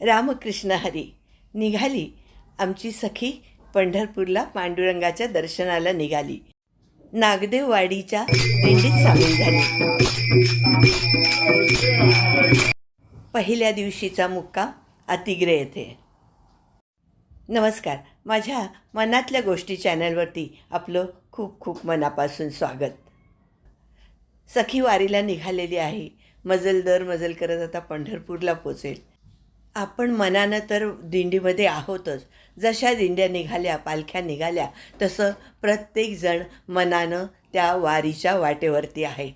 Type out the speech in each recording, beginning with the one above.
रामकृष्ण हरी. निघाली. आमची सखी पंढरपूरला पांडुरंगाच्या दर्शनाला निघाली. नागदेववाडीच्या दिंडीत सामील झाली. पहिल्या दिवशीचा मुक्काम अतिग्रे येथे. नमस्कार. माझ्या मनातल्या गोष्टी चॅनलवरती आपलं खूप खूप मनापासून स्वागत. सखी वारीला निघालेली आहे. मजल दर मजल करत आता पंढरपूरला पोचेल. आपण मनानं तर दिंडीमध्ये आहोतच. जशा दिंड्या निघाल्या पालख्या निघाल्या तसं प्रत्येकजण मनानं त्या वारीच्या वाटेवरती आहे.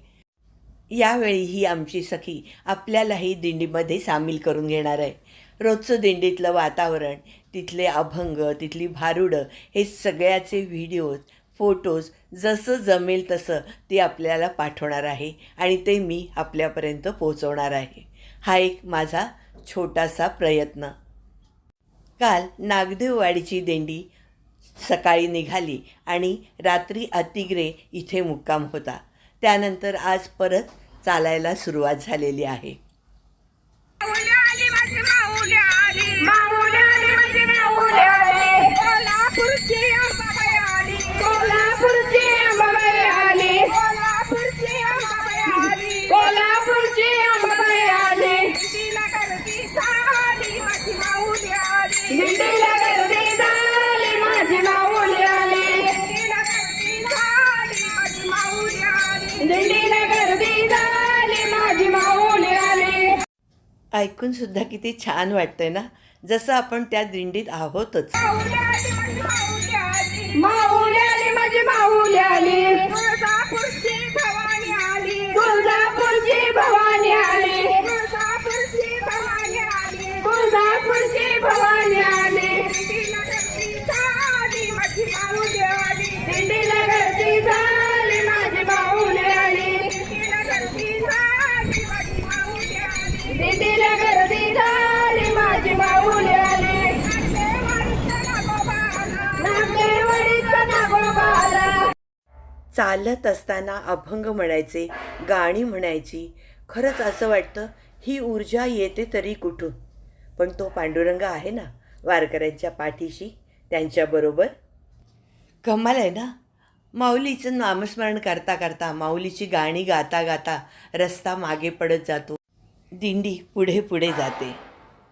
यावेळी ही आमची सखी आपल्यालाही दिंडीमध्ये सामील करून घेणार आहे. रोजचं दिंडीतलं वातावरण तिथले अभंग तिथली भारुडं हे सगळ्याचे व्हिडिओज फोटोज जसं जमेल तसं ती आपल्याला पाठवणार आहे आणि ते मी आपल्यापर्यंत पोहोचवणार आहे. हा एक माझा छोटासा प्रयत्न. काल नागदेववाडीची दिंडी सकाळी निघाली आणि रात्री अतिग्रे इथे मुक्काम होता. त्यानंतर आज परत चालायला सुरुवात झालेली आहे. ऐकून सुद्धा किती छान वाटतंय ना? जसं आपण त्या दिंडीत आहोतच. माऊली आली माझी माऊली आली. चालत असताना अभंग म्हणायचे गाणी म्हणायची. खरंच असं वाटतं ही ऊर्जा येते तरी कुठून? पण तो पांडुरंग आहे ना वारकऱ्यांच्या पाठीशी त्यांच्याबरोबर? कमाल आहे ना? माऊलीचं नामस्मरण करता करता माऊलीची गाणी गाता गाता रस्ता मागे पडत जातो. दिंडी पुढे पुढे जाते.